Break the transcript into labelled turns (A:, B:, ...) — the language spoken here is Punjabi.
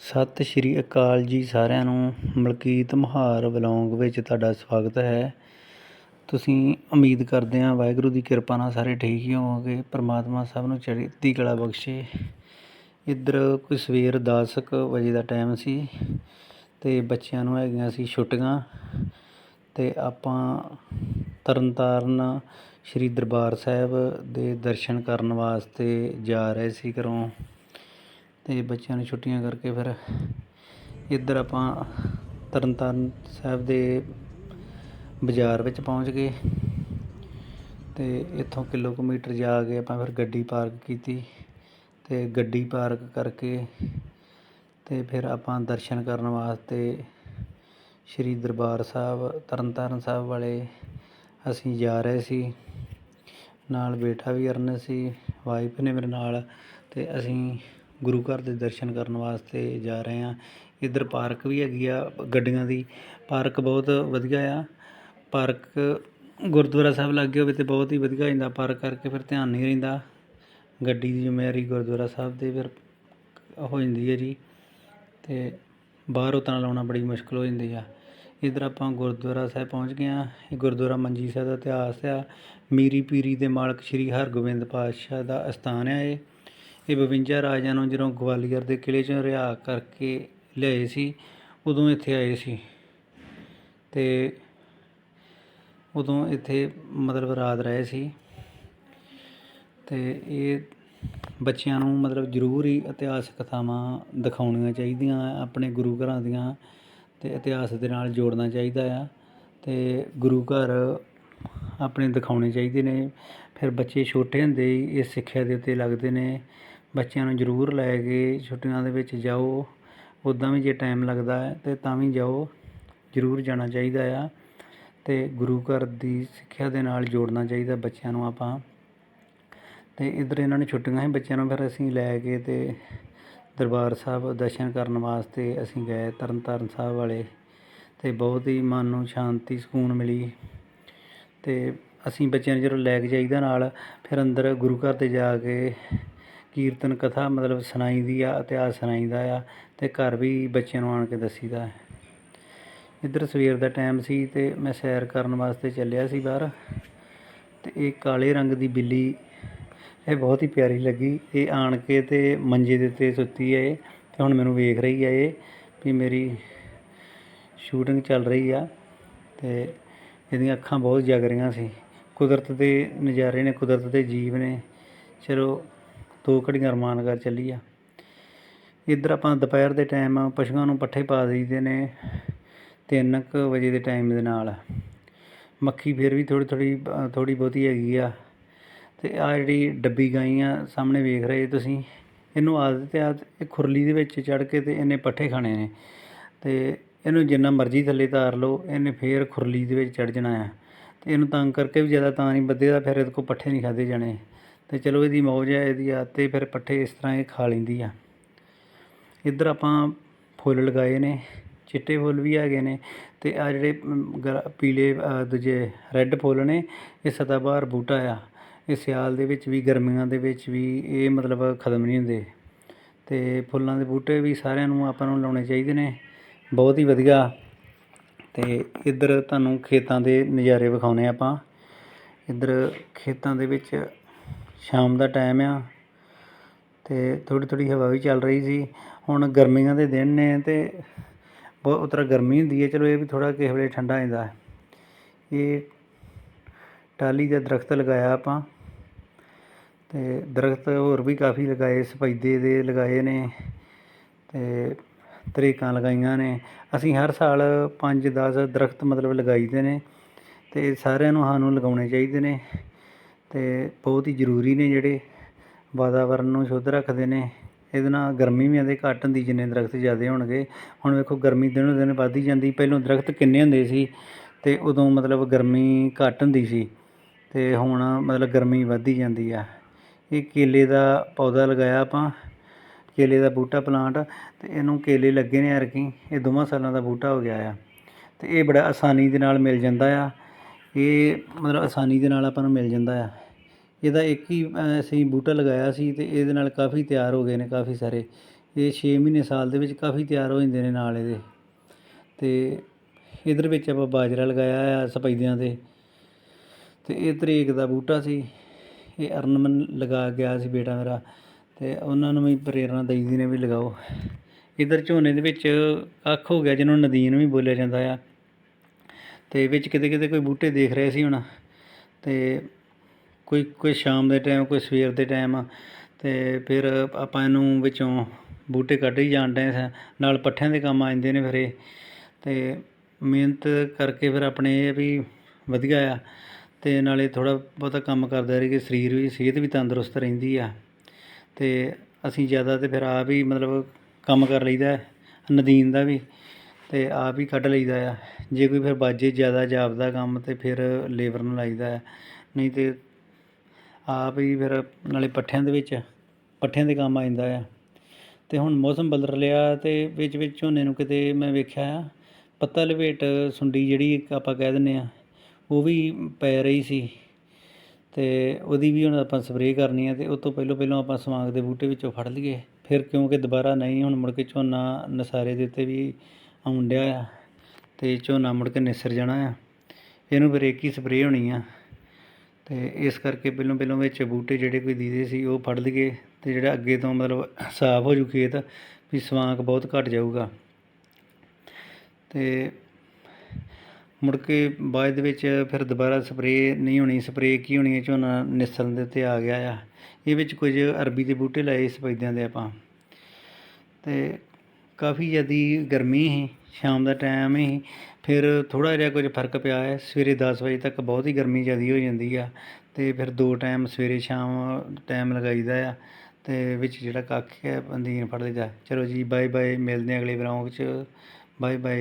A: ਸਤਿ ਸ਼੍ਰੀ ਅਕਾਲ ਜੀ ਸਾਰਿਆਂ ਨੂੰ, ਮਲਕੀਤ ਮਹਾਰ ਵਲੌਂਗ ਵਿੱਚ ਤੁਹਾਡਾ ਸਵਾਗਤ ਹੈ। ਤੁਸੀਂ ਉਮੀਦ ਕਰਦੇ ਹਾਂ ਵਾਹਿਗੁਰੂ ਦੀ ਕਿਰਪਾ ਨਾਲ ਸਾਰੇ ਠੀਕ ਹੀ ਹੋਵੋਗੇ, ਪ੍ਰਮਾਤਮਾ ਸਭ ਨੂੰ ਚੜ੍ਹਦੀ ਕਲਾ ਬਖਸ਼ੇ। ਇੱਧਰ ਕੋਈ ਸਵੇਰ 10 ਕੁ ਵਜੇ ਦਾ ਟਾਈਮ ਸੀ ਤੇ ਬੱਚਿਆਂ ਨੂੰ ਹੈਗੀਆਂ ਸੀ ਛੁੱਟੀਆਂ ਤੇ ਆਪਾਂ ਤਰਨਤਾਰਨ ਸ਼੍ਰੀ ਦਰਬਾਰ ਸਾਹਿਬ ਦੇ ਦਰਸ਼ਨ ਕਰਨ ਵਾਸਤੇ ਜਾ ਰਹੇ ਸੀ ਘਰੋਂ। ਅਤੇ ਬੱਚਿਆਂ ਨੂੰ ਛੁੱਟੀਆਂ ਕਰਕੇ ਫਿਰ ਇੱਧਰ ਆਪਾਂ ਤਰਨਤਾਰਨ ਸਾਹਿਬ ਦੇ ਬਾਜ਼ਾਰ ਵਿੱਚ ਪਹੁੰਚ ਗਏ ਅਤੇ ਇੱਥੋਂ ਕਿਲੋਮੀਟਰ ਜਾ ਕੇ ਆਪਾਂ ਫਿਰ ਗੱਡੀ ਪਾਰਕ ਕੀਤੀ ਅਤੇ ਗੱਡੀ ਪਾਰਕ ਕਰਕੇ ਅਤੇ ਫਿਰ ਆਪਾਂ ਦਰਸ਼ਨ ਕਰਨ ਵਾਸਤੇ ਸ਼੍ਰੀ ਦਰਬਾਰ ਸਾਹਿਬ, ਤਰਨਤਾਰਨ ਸਾਹਿਬ ਵਾਲੇ ਅਸੀਂ ਜਾ ਰਹੇ ਸੀ। ਨਾਲ ਬੇਟਾ ਵੀ ਅਰਨ ਸੀ ਵਾਈਫ ਨੇ ਮੇਰੇ ਨਾਲ ਅਤੇ ਅਸੀਂ ਗੁਰੂ ਘਰ ਦੇ ਦਰਸ਼ਨ ਕਰਨ ਵਾਸਤੇ ਜਾ ਰਹੇ ਹਾਂ। ਇੱਧਰ ਪਾਰਕ ਵੀ ਹੈਗੀ ਆ ਗੱਡੀਆਂ ਦੀ। ਪਾਰਕ ਬਹੁਤ ਵਧੀਆ ਆ। ਪਾਰਕ ਗੁਰਦੁਆਰਾ ਸਾਹਿਬ ਲਾਗੇ ਹੋਵੇ ਤਾਂ ਬਹੁਤ ਹੀ ਵਧੀਆ ਹੋ ਜਾਂਦਾ ਪਾਰਕ ਕਰਕੇ ਫਿਰ ਧਿਆਨ ਨਹੀਂ ਰਹਿੰਦਾ। ਗੱਡੀ ਦੀ ਜ਼ਿੰਮੇਵਾਰੀ ਗੁਰਦੁਆਰਾ ਸਾਹਿਬ ਦੇ ਫਿਰ ਹੋ ਜਾਂਦੀ ਹੈ ਜੀ। ਤੇ ਬਾਹਰ ਉਤਨਾ ਲਾਉਣਾ ਬੜੀ ਮੁਸ਼ਕਲ ਹੋ ਜਾਂਦੀ ਆ। ਇੱਧਰ ਆਪਾਂ ਗੁਰਦੁਆਰਾ ਸਾਹਿਬ ਪਹੁੰਚ ਗਏ ਆ ਇਹ ਗੁਰਦੁਆਰਾ ਮੰਜੀ ਸਾਹਿਬ ਦਾ ਇਤਿਹਾਸ ਆ। ਮੀਰੀ ਪੀਰੀ ਦੇ ਮਾਲਕ ਸ੍ਰੀ ਹਰਗੋਬਿੰਦ ਪਾਤਸ਼ਾਹ ਦਾ ਅਸਥਾਨ ਆ ਇਹ। ਇਹ 52 ਰਾਜਿਆਂ ਨੂੰ ਜਦੋਂ ਗਵਾਲੀਅਰ ਦੇ ਕਿਲੇ 'ਚੋਂ ਰਿਹਾ ਕਰਕੇ ਲਿਆਏ ਸੀ, ਉਦੋਂ ਇੱਥੇ ਆਏ ਸੀ। ਤੇ ਉਦੋਂ ਇੱਥੇ ਮਤਲਬ ਰਾਤ ਰਹੇ ਸੀ। ਤੇ ਇਹ ਬੱਚਿਆਂ ਨੂੰ ਮਤਲਬ ਜ਼ਰੂਰ ਹੀ ਇਤਿਹਾਸਕ ਕਥਾਵਾਂ ਦਿਖਾਉਣੀਆਂ ਚਾਹੀਦੀਆਂ, ਆਪਣੇ ਗੁਰੂ ਘਰਾਂ ਦੀਆਂ ਤੇ ਇਤਿਹਾਸ ਦੇ ਨਾਲ ਜੋੜਨਾ ਚਾਹੀਦਾ ਆ। ਤੇ ਗੁਰੂ ਘਰ ਆਪਣੇ ਦਿਖਾਉਣੇ ਚਾਹੀਦੇ ਨੇ। ਫਿਰ ਬੱਚੇ ਛੋਟੇ ਹੁੰਦੇ ਹੀ ਇਹ ਸਿੱਖਿਆ ਦੇ ਉੱਤੇ ਲੱਗਦੇ ਨੇ। ਬੱਚਿਆਂ ਨੂੰ ਜ਼ਰੂਰ ਲੈ ਕੇ ਛੁੱਟੀਆਂ ਦੇ ਵਿੱਚ ਜਾਓ। ਉੱਦਾਂ ਵੀ ਜੇ ਟਾਈਮ ਲੱਗਦਾ ਹੈ ਤੇ ਤਾਂ ਵੀ ਜਾਓ। ਜ਼ਰੂਰ ਜਾਣਾ ਚਾਹੀਦਾ ਆ ਅਤੇ ਗੁਰੂ ਘਰ ਦੀ ਸਿੱਖਿਆ ਦੇ ਨਾਲ ਜੋੜਨਾ ਚਾਹੀਦਾ ਬੱਚਿਆਂ ਨੂੰ ਆਪਾਂ। ਅਤੇ ਇੱਧਰ ਇਹਨਾਂ ਨੂੰ ਛੁੱਟੀਆਂ ਸੀ ਬੱਚਿਆਂ ਨੂੰ ਫਿਰ ਅਸੀਂ ਲੈ ਕੇ ਅਤੇ ਦਰਬਾਰ ਸਾਹਿਬ ਦਰਸ਼ਨ ਕਰਨ ਵਾਸਤੇ ਅਸੀਂ ਗਏ ਤਰਨ ਤਾਰਨ ਸਾਹਿਬ ਵਾਲੇ ਅਤੇ ਬਹੁਤ ਹੀ ਮਨ ਨੂੰ ਸ਼ਾਂਤੀ, ਸਕੂਨ ਮਿਲੀ। ਅਤੇ ਅਸੀਂ ਬੱਚਿਆਂ ਨੂੰ ਜਦੋਂ ਲੈ ਕੇ ਜਾਈਦਾ ਨਾਲ ਫਿਰ ਅੰਦਰ ਗੁਰੂ ਘਰ ਤੇ ਜਾ ਕੇ ਕੀਰਤਨ ਕਥਾ ਮਤਲਬ ਸੁਣਾਈ ਦੀ ਆ, ਇਤਿਹਾਸ ਸੁਣਾਈਦਾ ਆ ਅਤੇ ਘਰ ਵੀ ਬੱਚਿਆਂ ਨੂੰ ਆਣ ਕੇ ਦੱਸੀਦਾ ਹੈ। ਇੱਧਰ ਸਵੇਰ ਦਾ ਟਾਈਮ ਸੀ ਅਤੇ ਮੈਂ ਸੈਰ ਕਰਨ ਵਾਸਤੇ ਚੱਲਿਆ ਸੀ ਬਾਹਰ ਅਤੇ ਇਹ ਕਾਲੇ ਰੰਗ ਦੀ ਬਿੱਲੀ, ਇਹ ਬਹੁਤ ਹੀ ਪਿਆਰੀ ਲੱਗੀ। ਇਹ ਆਣ ਕੇ ਤੇ ਮੰਜੇ ਦੇ ਉੱਤੇ ਸੁੱਤੀ ਹੈ ਇਹ ਤੇ ਹੁਣ ਮੈਨੂੰ ਵੇਖ ਰਹੀ ਹੈ ਇਹ ਵੀ ਮੇਰੀ ਸ਼ੂਟਿੰਗ ਚੱਲ ਰਹੀ ਆ ਤੇ ਇਹਦੀਆਂ ਅੱਖਾਂ ਬਹੁਤ ਜਗ ਰਹੀਆਂ ਸੀ। ਕੁਦਰਤ ਦੇ ਨਜ਼ਾਰੇ ਨੇ, ਕੁਦਰਤ ਦੇ ਜੀਵ ਨੇ। ਚਲੋ ਦੋ ਘੜੀਆਂ ਅਰਮਾਨ ਕਰ ਚੱਲੀ ਆ। ਇੱਧਰ ਆਪਾਂ ਦੁਪਹਿਰ ਦੇ ਟਾਈਮ ਪਸ਼ੂਆਂ ਨੂੰ ਪੱਠੇ ਪਾ ਦਈਦੇ ਨੇ ਤਿੰਨ ਕੁ ਵਜੇ ਦੇ ਟਾਈਮ ਦੇ ਨਾਲ। ਮੱਖੀ ਫਿਰ ਵੀ ਥੋੜੀ ਥੋੜੀ ਥੋੜੀ ਬਹੁਤੀ ਹੈਗੀ ਆ। ਤੇ ਆ ਜਿਹੜੀ ਡੱਬੀ ਗਾਈ ਆ ਸਾਹਮਣੇ ਵੇਖ ਰਹੇ ਤੁਸੀਂ, ਇਹਨੂੰ ਆਦਤ ਆ ਇਹ ਖੁਰਲੀ ਦੇ ਵਿੱਚ ਚੜ ਕੇ ਤੇ ਇਹਨੇ ਪੱਠੇ ਖਾਣੇ ਨੇ। ਤੇ ਇਹਨੂੰ ਜਿੰਨਾ ਮਰਜ਼ੀ ਥੱਲੇ ਤਾਰ ਲਓ, ਇਹਨੇ ਫੇਰ ਖੁਰਲੀ ਦੇ ਵਿੱਚ ਚੜ ਜਾਣਾ ਆ। ਤੇ ਇਹਨੂੰ ਤੰਗ ਕਰਕੇ ਵੀ ਜ਼ਿਆਦਾ ਤਾਂ ਨਹੀਂ ਬੱਧੇਦਾ ਫਿਰ ਇਹਦੇ ਕੋਲ ਪੱਠੇ ਨਹੀਂ ਖਾਦੇ ਜਾਣੇ। ਅਤੇ ਚਲੋ ਇਹਦੀ ਮੌਜ ਹੈ ਇਹਦੀ ਆਦਤ ਤੇ ਫਿਰ ਪੱਠੇ ਇਸ ਤਰ੍ਹਾਂ ਇਹ ਖਾ ਲੈਂਦੀ ਆ। ਇੱਧਰ ਆਪਾਂ ਫੁੱਲ ਲਗਾਏ ਨੇ ਚਿੱਟੇ ਫੁੱਲ ਵੀ ਹੈਗੇ ਨੇ ਅਤੇ ਆ ਜਿਹੜੇ ਅਮ, ਪੀਲੇ ਦੂਜੇ ਰੈੱਡ ਫੁੱਲ ਨੇ ਇਹ ਸਦਾਬਹਾਰ ਬੂਟਾ ਆ। ਇਹ ਸਿਆਲ ਦੇ ਵਿੱਚ ਵੀ ਗਰਮੀਆਂ ਦੇ ਵਿੱਚ ਵੀ ਇਹ ਮਤਲਬ ਖਤਮ ਨਹੀਂ ਹੁੰਦੇ। ਅਤੇ ਫੁੱਲਾਂ ਦੇ ਬੂਟੇ ਵੀ ਸਾਰਿਆਂ ਨੂੰ ਆਪਾਂ ਨੂੰ ਲਾਉਣੇ ਚਾਹੀਦੇ ਨੇ ਬਹੁਤ ਹੀ ਵਧੀਆ। ਅਤੇ ਇੱਧਰ ਤੁਹਾਨੂੰ ਖੇਤਾਂ ਦੇ ਨਜ਼ਾਰੇ ਵਿਖਾਉਨੇ ਆਪਾਂ। ਇੱਧਰ ਖੇਤਾਂ ਦੇ ਵਿੱਚ ਸ਼ਾਮ ਦਾ ਟਾਈਮ ਆ ਅਤੇ ਥੋੜ੍ਹੀ ਥੋੜ੍ਹੀ ਹਵਾ ਵੀ ਚੱਲ ਰਹੀ ਸੀ। ਹੁਣ ਗਰਮੀਆਂ ਦੇ ਦਿਨ ਨੇ ਅਤੇ ਬਹੁਤ ਉਤਰਾ ਗਰਮੀ ਹੁੰਦੀ ਹੈ। ਚਲੋ ਇਹ ਵੀ ਥੋੜ੍ਹਾ ਕਿਸੇ ਵੇਲੇ ਠੰਡਾ ਹੋ ਜਾਂਦਾ। ਇਹ ਟਾਲੀ ਦਾ ਦਰਖਤ ਲਗਾਇਆ ਆਪਾਂ ਅਤੇ ਦਰਖਤ ਹੋਰ ਵੀ ਕਾਫੀ ਲਗਾਏ ਸਫੈਦੇ ਦੇ ਲਗਾਏ ਨੇ ਅਤੇ ਤਰੀਕਾਂ ਲਗਾਈਆਂ ਨੇ। ਅਸੀਂ ਹਰ ਸਾਲ 5-10 ਦਰਖਤ ਮਤਲਬ ਲਗਾਈਦੇ ਨੇ ਅਤੇ ਸਾਰਿਆਂ ਨੂੰ ਸਾਨੂੰ ਲਗਾਉਣੇ ਚਾਹੀਦੇ ਨੇ। ਤੇ ਬਹੁਤ ਹੀ ਜ਼ਰੂਰੀ ਨੇ ਜਿਹੜੇ ਵਾਤਾਵਰਨ ਨੂੰ ਸ਼ੁੱਧ ਰੱਖਦੇ ਨੇ। ਇਹਦੇ ਨਾਲ ਗਰਮੀ ਵੀ ਆਦੇ ਘੱਟ ਹੁੰਦੀ, ਜਿੰਨੇ ਦਰੱਖਤ ਜ਼ਿਆਦਾ ਹੋਣਗੇ। ਹੁਣ ਵੇਖੋ, ਗਰਮੀ ਦਿਨੋਂ ਦਿਨ ਵੱਧਦੀ ਜਾਂਦੀ। ਪਹਿਲਾਂ ਦਰੱਖਤ ਕਿੰਨੇ ਹੁੰਦੇ ਸੀ ਅਤੇ ਉਦੋਂ ਮਤਲਬ ਗਰਮੀ ਘੱਟ ਹੁੰਦੀ ਸੀ ਅਤੇ ਹੁਣ ਮਤਲਬ ਗਰਮੀ ਵੱਧਦੀ ਜਾਂਦੀ ਆ। ਇਹ ਕੇਲੇ ਦਾ ਪੌਦਾ ਲਗਾਇਆ ਆਪਾਂ, ਕੇਲੇ ਦਾ ਬੂਟਾ ਪਲਾਂਟ ਅਤੇ ਇਹਨੂੰ ਕੇਲੇ ਲੱਗੇ ਨੇ ਐਰਕੀ ਇਹ ਦੋਵਾਂ ਸਾਲਾਂ ਦਾ ਬੂਟਾ ਹੋ ਗਿਆ ਆ। ਅਤੇ ਇਹ ਬੜਾ ਆਸਾਨੀ ਦੇ ਨਾਲ ਮਿਲ ਜਾਂਦਾ ਆ। ਇਹ ਮਤਲਬ ਆਸਾਨੀ ਦੇ ਨਾਲ ਆਪਾਂ ਨੂੰ ਮਿਲ ਜਾਂਦਾ ਆ। ਇਹਦਾ ਇੱਕ ਹੀ ਅਸੀਂ ਬੂਟਾ ਲਗਾਇਆ ਸੀ ਅਤੇ ਇਹਦੇ ਨਾਲ ਕਾਫੀ ਤਿਆਰ ਹੋ ਗਏ ਨੇ ਕਾਫੀ ਸਾਰੇ। ਇਹ 6 ਮਹੀਨੇ ਸਾਲ ਦੇ ਵਿੱਚ ਕਾਫੀ ਤਿਆਰ ਹੋ ਜਾਂਦੇ ਨੇ ਨਾਲ ਇਹਦੇ। ਤੇ ਇਧਰ ਵਿੱਚ ਆਪਾਂ ਬਾਜਰਾ ਲਗਾਇਆ ਆ ਸਪੈਦਿਆਂ ਤੇ ਤੇ ਇਹ ਤਰੀਕ ਦਾ ਬੂਟਾ ਸੀ। ਇਹ ਅਰਨਮਨ ਲਗਾ ਗਿਆ ਸੀ ਬੇਟਾ ਮੇਰਾ। ਤੇ ਉਹਨਾਂ ਨੂੰ ਵੀ ਪ੍ਰੇਰਣਾ ਦਈਦੀ ਨੇ ਵੀ ਲਗਾਓ। ਇਧਰ ਝੋਨੇ ਦੇ ਵਿੱਚ ਕੱਖ ਹੋ ਗਿਆ ਜਿਹਨੂੰ ਨਦੀਨ ਵੀ ਬੋਲਿਆ ਜਾਂਦਾ ਆ। ਅਤੇ ਵਿੱਚ ਕਿਤੇ ਕਿਤੇ ਕੋਈ ਬੂਟੇ ਦੇਖ ਰਹੇ ਸੀ ਹੁਣ ਅਤੇ ਕੋਈ ਕੋਈ ਸ਼ਾਮ ਦੇ ਟਾਈਮ ਕੋਈ ਸਵੇਰ ਦੇ ਟਾਈਮ ਅਤੇ ਫਿਰ ਆਪਾਂ ਇਹਨੂੰ ਵਿੱਚੋਂ ਬੂਟੇ ਕੱਢ ਹੀ ਜਾਣ ਡਏ ਸਾਂ। ਨਾਲ ਪੱਠਿਆਂ ਦੇ ਕੰਮ ਆ ਜਾਂਦੇ ਨੇ ਫਿਰ ਇਹ। ਅਤੇ ਮਿਹਨਤ ਕਰਕੇ ਫਿਰ ਆਪਣੇ ਇਹ ਵੀ ਵਧੀਆ ਆ। ਅਤੇ ਨਾਲੇ ਥੋੜ੍ਹਾ ਬਹੁਤਾ ਕੰਮ ਕਰਦਾ ਰਹੇ ਕਿ ਸਰੀਰ ਵੀ, ਸਿਹਤ ਵੀ ਤੰਦਰੁਸਤ ਰਹਿੰਦੀ ਆ। ਅਤੇ ਅਸੀਂ ਜ਼ਿਆਦਾ ਤਾਂ ਫਿਰ ਆਪ ਹੀ ਮਤਲਬ ਕੰਮ ਕਰ ਲਈਦਾ, ਨਦੀਨ ਦਾ ਵੀ। ਅਤੇ ਆਪ ਹੀ ਕੱਢ ਲਈਦਾ ਆ। ਜੇ ਕੋਈ ਫਿਰ ਬਾਜੇ ਜ਼ਿਆਦਾ ਜਾਪਦਾ ਕੰਮ ਤਾਂ ਫਿਰ ਲੇਬਰ ਨੂੰ ਲਾਈਦਾ ਹੈ ਨਹੀਂ ਤਾਂ ਆਪ ਹੀ ਫਿਰ ਨਾਲੇ ਪੱਠਿਆਂ ਦੇ ਵਿੱਚ, ਪੱਠਿਆਂ ਦੇ ਕੰਮ ਆ ਜਾਂਦਾ ਆ। ਅਤੇ ਹੁਣ ਮੌਸਮ ਬਦਲ ਰਿਹਾ ਅਤੇ ਵਿੱਚ ਵਿੱਚ ਝੋਨੇ ਨੂੰ ਕਿਤੇ ਮੈਂ ਵੇਖਿਆ ਆ, ਪੱਤਾ ਲਪੇਟ ਸੁੰਡੀ ਜਿਹੜੀ ਇੱਕ ਆਪਾਂ ਕਹਿ ਦਿੰਦੇ ਆ, ਉਹ ਵੀ ਪੈ ਰਹੀ ਸੀ। ਅਤੇ ਉਹਦੀ ਵੀ ਹੁਣ ਆਪਾਂ ਸਪਰੇਅ ਕਰਨੀ ਆ ਅਤੇ ਉਹ ਤੋਂ ਪਹਿਲਾਂ ਪਹਿਲਾਂ ਆਪਾਂ ਸਵਾਂਗ ਦੇ ਬੂਟੇ ਵਿੱਚੋਂ ਫੜ ਲਈਏ। ਫਿਰ ਕਿਉਂਕਿ ਦੁਬਾਰਾ ਨਹੀਂ, ਹੁਣ ਮੁੜ ਕੇ ਝੋਨਾ ਨਸਾਰੇ ਦੇ ਉੱਤੇ ਵੀ ਆਉਣ ਡਿਆ ਆ ਤੇ ਝੋਨਾ ਮੁੜ ਕੇ ਨਿਸਰ ਜਾਣਾ ਆ। ਇਹਨੂੰ ਫਿਰ ਇੱਕ ਹੀ ਸਪਰੇਅ ਹੋਣੀ ਆ। ਤੇ ਇਸ ਕਰਕੇ ਪਹਿਲੋਂ ਪਹਿਲੋਂ ਵਿੱਚ ਬੂਟੇ ਜਿਹੜੇ ਕੋਈ ਦੀਦੇ ਸੀ ਉਹ ਫੜ ਲਈਏ ਤੇ ਜਿਹੜਾ ਅੱਗੇ ਤੋਂ ਮਤਲਬ ਸਾਫ਼ ਹੋ ਜੂ ਖੇਤ ਵੀ ਸਵਾਂਕ ਬਹੁਤ ਘਟ ਜਾਊਗਾ। ਤੇ ਮੁੜ ਕੇ ਬਾਅਦ ਦੇ ਵਿੱਚ ਫਿਰ ਦੁਬਾਰਾ ਸਪਰੇਅ ਨਹੀਂ ਹੋਣੀ ਸਪਰੇਅ ਕੀ ਹੋਣੀ ਹੈ ਝੋਨਾ ਨਿਸਰਨ ਦੇ ਉੱਤੇ ਆ ਗਿਆ ਆ। ਇਹ ਵਿੱਚ ਕੁਝ ਅਰਬੀ ਦੇ ਬੂਟੇ ਲਾਏ ਸਫੈਦਿਆਂ ਦੇ ਆਪਾਂ। ਤੇ ਕਾਫੀ ਜ਼ਿਆਦੀ ਗਰਮੀ ਸੀ, ਸ਼ਾਮ ਦਾ ਟਾਈਮ ਸੀ, ਫਿਰ ਥੋੜ੍ਹਾ ਜਿਹਾ ਕੁਝ ਫ਼ਰਕ ਪਿਆ ਹੈ, ਸਵੇਰੇ 10 ਵਜੇ ਤੱਕ ਬਹੁਤ ਹੀ ਗਰਮੀ ਜ਼ਿਆਦੀ ਹੋ ਜਾਂਦੀ ਆ ਅਤੇ ਫਿਰ ਦੋ ਟਾਈਮ ਸਵੇਰੇ ਸ਼ਾਮ ਟਾਈਮ ਲਗਾਈਦਾ ਆ ਅਤੇ ਵਿੱਚ ਜਿਹੜਾ ਕੱਖ ਹੈ ਬੰਦੀਨ ਫੜ ਲਈਦਾ। ਚਲੋ ਜੀ ਬਾਏ ਬਾਏ ਮਿਲਦੇ ਹਾਂ ਅਗਲੇ ਬਲੌਗ 'ਚ। Bye bye